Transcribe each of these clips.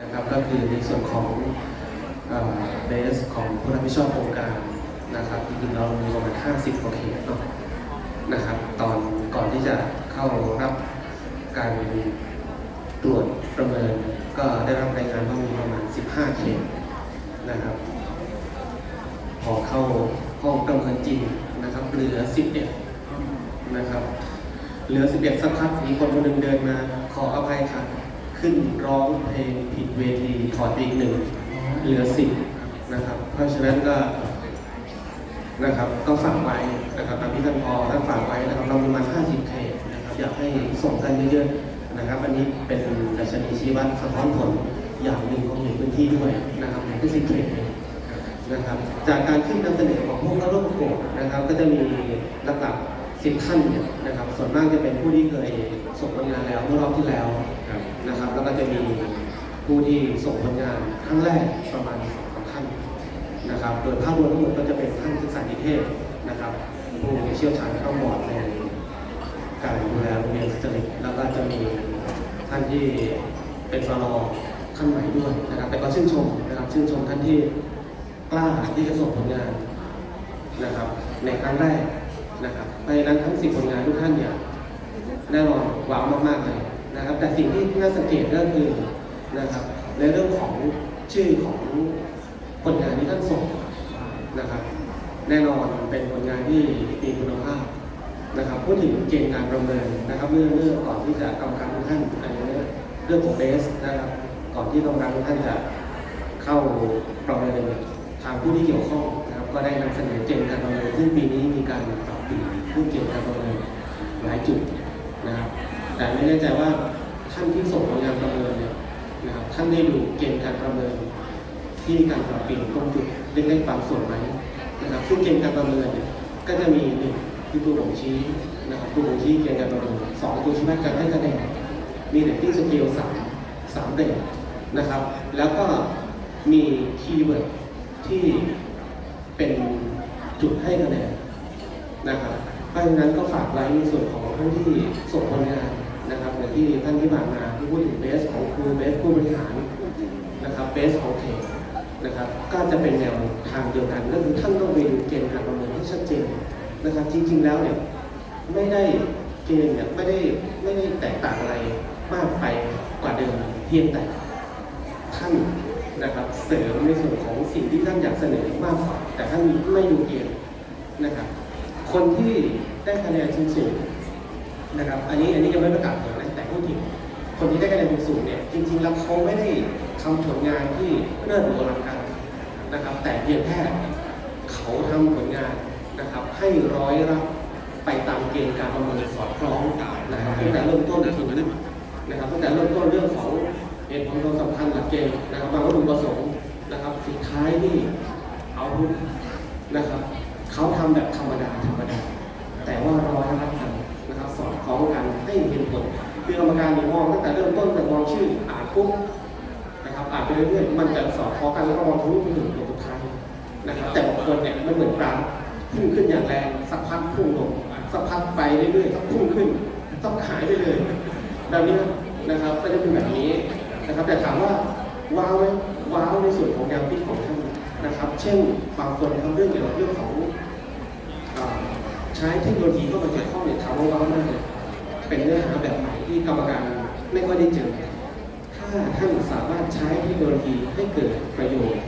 นะครับก็คือในส่วนของเบสของผู้รับผิดชอบโครงการนะครับจริงๆเรามีประมาณ 50กว่าเขตเนาะนะครับตอนก่อนที่จะเข้ารับการตรวจประเมิน ก็ได้รับรายงานว่ามีประมาณ 15 เขตนะครับ พอเข้าห้องประเมินจริงนะครับเหลือ 11 นะครับ เหลือ 11 สักพักมีคนคนหนึ่งเดินมาขออภัยครับ ขึ้นร้องเพลงผิดเวทีถอดอีกหนึ่งเหลือ10นะครับ เพราะฉะนั้นก็นะครับก็ฝากไว้นะครับตามที่ท่านพอท่านฝากไว้นะครับเรามีมา50เขตนะครับอยากให้ส่งกันเยอะๆนะครับ อันนี้เป็นดัชนีชี้วัดสะท้อนผลอย่างหนึ่งของเขตพื้นที่ด้วยนะครับในที่สิบเขตเองนะครับ จากการขึ้นนำเสนอของผู้เข้าร่วมประกวดนะครับ ก็จะมีหลักๆ สิบท่านเนี่ยนะครับ ส่วนมากจะเป็นผู้ที่เคยส่งผลงานแล้วเมื่อรอบที่แล้วนะครับ แล้วก็จะมีผู้ที่ส่งผลงานครั้งแรกประมาณสองสามท่านนะครับ โดยภาพรวมทั้งหมดก็จะเป็นท่านศึกษานิเทศนะครับผู้เชี่ยวชาญเข้าบอร์ดในการดูแลโรงเรียนสตรีแล้วก็จะมีท่านที่เป็นฟลอท่านใหม่ด้วยนะครับ แต่ก็ชื่นชมนะครับชื่นชมท่านที่กล้าที่จะส่งผลงานนะครับ ในครั้งแรก นะครับเพราะฉะนั้นทั้งสิบผลงานทุกท่านเนี่ยแน่นอนว้าวมากๆเลยนะครับ แต่สิ่งที่น่าสังเกตก็คือนะครับในเรื่องของชื่อของผลงานที่ท่านส่งนะครับ แน่นอนเป็นผลงานที่มีคุณภาพนะครับพูดถึงเกณฑ์การประเมินนะครับเมื่อเมื่อก่อนที่จะกรรมการทุกท่านอันนี้เรื่องของเบสนะครับ ก่อนที่กรรมการทุกท่านจะเข้าประเมินทางผู้ที่เกี่ยวข้องนะครับ ก็ได้นำเสนอเกณฑ์การประเมินซึ่งปีนี้มีการ ปรับเปลี่ยนเรื่องเกณฑ์การประเมินหลายจุดนะครับ แต่ไม่แน่ใจว่าท่านที่ส่งผลงานประเมินเนี่ยนะครับท่านได้ดูเกณฑ์การประเมิน ที่มีการปรับเปลี่ยนตรงจุดเล็กๆบางส่วนไหมนะครับซึ่งเกณฑ์การประเมินเนี่ยก็จะมีหนึ่งคือตัวบ่งชี้นะครับตัวบ่งชี้เกณฑ์การประเมินสองตัวชี้วัดการให้คะแนนมีเรตติ้งสเกลสามสามเรทนะครับ แล้วก็มีคีย์เวิร์ดที่เป็นจุดให้คะแนน นะครับเพราะฉะนั้นก็ฝากไว้ในส่วนของท่านที่ส่งผลงานนะครับอย่างที่ท่านที่ผ่านมาที่พูดถึงเบสของครูเบสผู้บริหารนะครับเบสของเขตนะครับก็จะเป็นแนวทางเดียวกันก็คือท่านต้องไปดูเกณฑ์การประเมินที่ชัดเจนนะครับจริงๆแล้วเนี่ยไม่ได้เกณฑ์เนี่ยไม่ได้ไม่ได้แตกต่างอะไรมากไปกว่าเดิมเพียงแต่ท่านนะครับเสริมในส่วนของสิ่งที่ท่านอยากเสนอมากกว่าแต่ท่านไม่ดูเกณฑ์นะครับ คนที่ได้คะแนนสูงๆนะครับ อันนี้อันนี้ยังไม่ประกาศผลนะแต่พูดถึงคนที่ได้คะแนนสูงๆเนี่ยจริงๆแล้วเขาไม่ได้ทำผลงานที่เลิศหรูอลังการนะครับ แต่เพียงแค่เขาทำผลงานนะครับ ให้ร้อยรับไปตามเกณฑ์การประเมินสอดคล้องนะครับตั้งแต่เริ่มต้นถึงนะครับตั้งแต่เริ่มต้นเรื่องของเหตุผลความสำคัญหลักเกณฑ์นะครับวางวัตถุประสงค์นะครับสุดท้ายนี่เอาพุนะครับ เขาทำแบบธรรมดาธรรมดา แต่ว่าร้อยรับกันนะครับสอดคล้องกันให้เห็นผลคือกรรมการเนี่ยมองตั้งแต่เริ่มต้นแต่มองชื่ออ่านปุ๊บนะครับอ่านไปเรื่อยๆมันจะสอดคล้องกันแล้วก็มองทะลุไปถึงตัวสุดท้ายนะครับ แต่บางคนเนี่ยมันเหมือนกราฟพุ่งขึ้นอย่างแรงสักพักพุ่งลงสักพักไปเรื่อยๆสักพุ่งขึ้นต้องหายไปเลยแบบนี้นะครับก็จะเป็นแบบนี้นะครับ แต่ถามว่าว้าวไหมว้าวในส่วนของแนวคิดของท่านนะครับ เช่นบางคนทำเรื่องเกี่ยวกับเรื่องของอ่า ช้เทคโนโลยีเข้ามาเกี่ยวข้องเนี่ยถามว่าว้าวมากเลยเป็นเนื้อหาแบบใหม่ที่กรรมการไม่ค่อยได้เจอ ถ้าท่านสามารถใช้เทคโนโลยีให้เกิดประโยชน์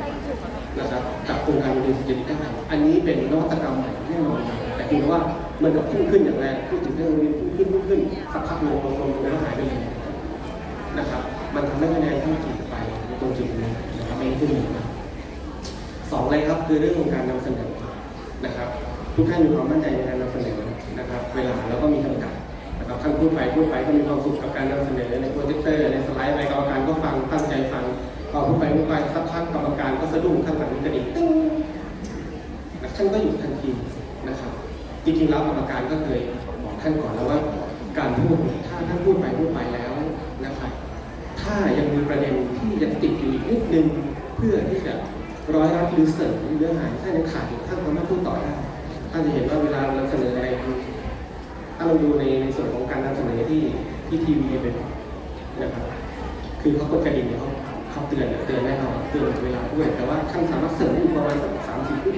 นะครับกับโครงการโรงเรียนสตรีได้อันนี้เป็นนวัตกรรมใหม่แน่นอนแต่คือว่ามันจะพุ่งขึ้นอย่างแรงพูดถึงเทคโนโลยีพุ่งขึ้นพุ่งขึ้นสักพักลงลงลงแล้วหายไปเลยนะครับ มันทำให้คะแนนท่านจีบไปในตรงจุดนี้นะครับไม่ขึ้นเลยสองเลยครับคือเรื่องของการนำเสนอนะครับ ทุกท่านมีความมั่นใจในการนำเสนอนะครับ เวลาแล้วก็มีจำกัดนะครับท่านพูดไปพูดไปก็มีความสุขกับการนำเสนอในโปรเจคเตอร์ในสไลด์อะไรกรรมการก็ฟังตั้งใจฟังพอพูดไปพูดไปสักพักกรรมการก็สะดุ้งข้างหลังกระดิ่งตึ้งแล้วท่านก็หยุดทันทีนะครับ จริงๆแล้วกรรมการก็เคยบอกท่านก่อนแล้วว่า การพูดถ้าท่านพูดไปพูดไปแล้วนะครับ ถ้ายังมีประเด็นที่ยังติดอยู่อีกนิดนึงเพื่อที่จะร้อยรับหรือเสริมเนื้อหาที่ท่านยังขาดอยู่ท่านสามารถพูดต่อได้านจะเห็นว่าเวลาเราเสนออะไรถ้าเราดูในในส่วนของการนำเสนอที่ที่ทีวีเป็นนะครับคือเขากดกระดิ่งเนี่ยเขาเขาตือนเตือนแน่นอนเตือนเวลาด้วยแต่ว่าท่านสามารถเสริมอีกประมาณสักสามสี่วิ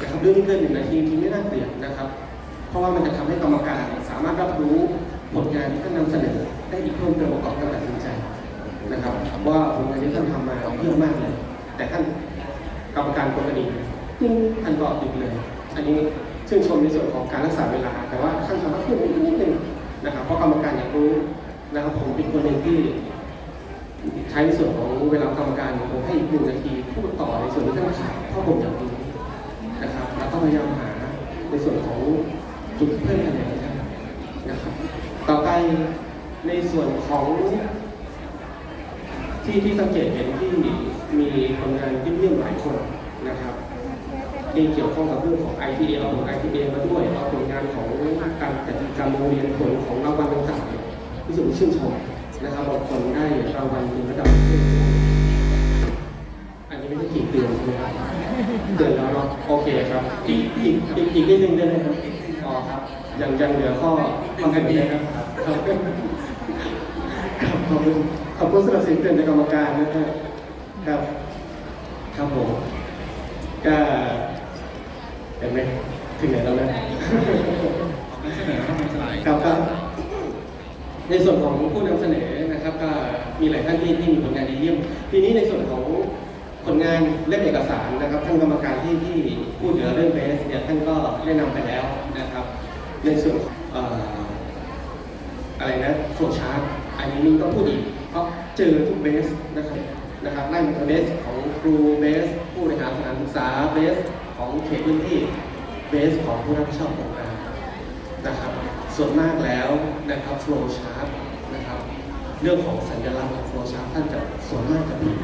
นะครับเรื่องที่เกินหนึ่งนาทีที่ไม่น่าเกลียดนะครับ เพราะว่ามันจะทำให้กรรมการสามารถรับรู้ผลงานที่ท่านนำเสนอได้อีกเพิ่มเติมประกอบการตัดสินใจนะครับว่าผลงานที่ท่านทำมาเยี่ยมากเลย แต่ท่านกรรมการคนกระดิ่งติ้งท่านก็ติดเลย อันนี้ ชื่นชมในส่วนของการรักษาเวลา แต่ว่าท่านสามารถพูดได้นิดนึงนะครับเพราะกรรมการอยากรู้นะครับผมเป็นคนหนึ่งที่ใช้ในส่วนของเวลากรรมการผมให้อีกหนึ่งนาทีพูดต่อในส่วนที่ท่านขาดเพราะผมอยากรู้นะครับแล้วก็พยายามหาในส่วนของจุดเพิ่มคะแนนนนะครับ ต่อไปในส่วนของ ที่ที่สังเกตเห็นที่มีคนงานเยี่ยมหลายคนนะครับ ที่เกี่ยวข้องกับเรื่องของ ITA เอาผล ITA มาด้วยเอาผลงานของการจัดกิจกรรมโรงเรียนผลของรางวัลต่างๆเนี่ยรู้สึกชื่นชมนะครับบางคนได้รางวัลถึงระดับประเทศอันนี้ไม่ใช่ขีดเตือนใช่ไหมครับเตือนแล้วเนาะโอเคครับอีกอีกอีกอีกนิดนึงได้ไหมครับอ๋อครับยังยังเหลือข้อความเป็นดีครับครับขอบคุณขอบคุณสำหรับเสียงเตือนในกรรมการนะครับครับครับผมก็ เห็นไหมถึงไหนแล้วนะนำเสนอเข้ามาสลาย ครับก็ในส่วนของผู้นำเสนอนะครับ ก็มีหลายท่านที่ที่มีผลงานดีเยี่ยม ทีนี้ในส่วนของผลงานเล่มเอกสารนะครับ ท่านกรรมการที่ที่พูดเกี่ยวกับเรื่องเบสเนี่ยท่านก็ได้นำไปแล้วนะครับ ในส่วนเอ่ออะไรนะโฟล์ชาร์ตอันนี้มินต้องพูดอีกเพราะเจอทุกเบสนะครับนะครับไล่มาเบสของครูเบส ผู้บริหารสถานศึกษาเบส ของเขตพื้นที่เบสของผู้รับผิดชอบโครงการนะครับ ส่วนมากแล้วนะครับโฟล์ชาร์ตนะครับเรื่องของสัญลักษณ์ของโฟล์ชาร์ตท่านจะส่วนมากจะผิด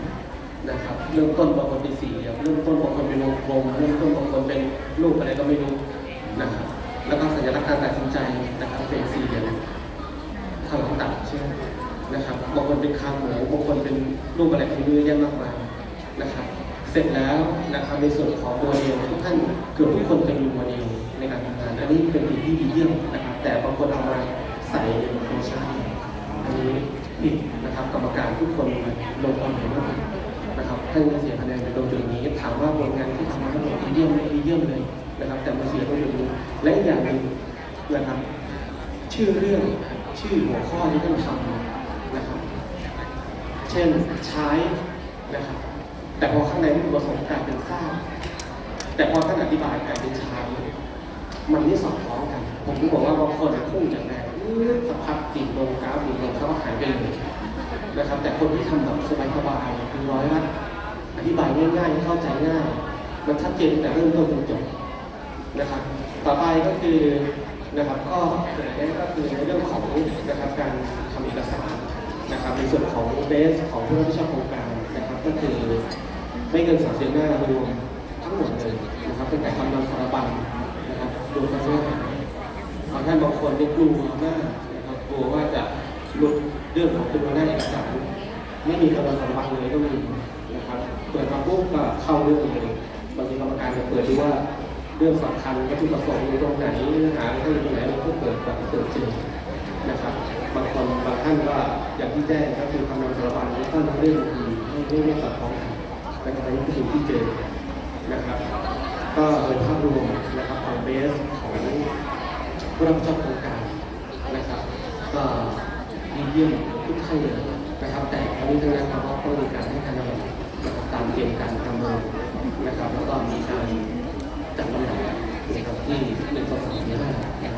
นะครับเริ่มต้นบางคนเป็นสี่เหลี่ยมเริ่มต้นบางคนเป็นวงกลมเริ่มต้นบางคนเป็นรูปอะไรก็ไม่รู้นะครับแล้วก็สัญลักษณ์การตัดสินใจนะครับเป็นสี่เหลี่ยมข้างหลังตัดใช่ไหมนะครับบางคนเป็นคางหมูบางคนเป็นรูปอะไรที่เยอะแยะมากมายนะครับ เสร็จแล้วนะครับในส่วนของโมเดลทุกท่านเกือบทุกคนจะมีโมเดลในการทำงาน อันนี้เป็นสิ่งที่ดีเยี่ยมนะครับ แต่บางคนเอามาใส่ในโครงสร้างอันนี้ผิดนะครับกรรมการทุกคนลงความเห็นว่าผิดนะครับท่านจะเสียคะแนนในตรงจุดนี้ถามว่าผลงานที่ทำมาทั้งหมดดีเยี่ยมไหมดีเยี่ยมเลยนะครับ แต่มาเสียตรงจุดนี้และอีกอย่างหนึ่งนะครับ ชื่อเรื่องชื่อหัวข้อที่ท่านทำนะครับ เช่นใช้นะครับ แต่พอข้างในวัตถุประสงค์กลายเป็นสร้างแต่พอท่านอธิบายกลายเป็นใช้มันไม่สอดคล้องกัน ผมถึงบอกว่าบางคนพุ่งจากแรงสักพักติดลงกราฟติดลงเขาก็หายไปเลยนะครับ แต่คนที่ทำแบบสบายๆคือร้อยละอธิบายง่ายๆเข้าใจง่าย มันชัดเจนแต่เริ่มต้นจนจบนะครับ ต่อไปก็คือนะครับก็ส่วนอก็คือในเรื่องของนะครับการทำเอกสารนะครับในส่วนของเบสของผู้รับผิดชอบโครงการนะครับก็คือ ไม่เกินสามเดือนหน้ารวมทั้งหมดเลยนะครับเป็นการทำนำสารบัญนะครับรวมทั้งเนื้อหาบางท่านบางคนได้กลัวมากนะครับกลัวว่าจะหลุดเรื่องของตัวหน้าเอกสารไม่มีกำลังสารบัญเลยก็มีนะครับเปิดมาปุ๊บก็เข้าเรื่องเลยบางทีกรรมการจะเปิดดูว่าเรื่องสำคัญวัตถุประสงค์อยู่ตรงไหนเนื้อหาเขาอยู่ตรงไหนเราก็เปิดแบบเปิดเจอนะครับบางคนบางท่านก็อย่างที่แจ้งก็คือทำงานสารบัญแล้วก็เรื่องดีไม่ไม่ไม่สอดคล้อง นนะครับนนี้คือสิ่งที่เจอนะครับ ก็โดยภาพรวมนะครับของเบสของผู้รับผิดชอบโครงการนะครับก็ดีเยี่ยมทุกท่านเลยนะครับ แต่ทั้งนี้ทั้งนั้นเราก็ต้องมีการให้คะแนนนะครับตามเกณฑ์การประเมินนะครับ แล้วก็มีการจัดลำดับนะครับที่หนึ่งสองสามสี่ห้า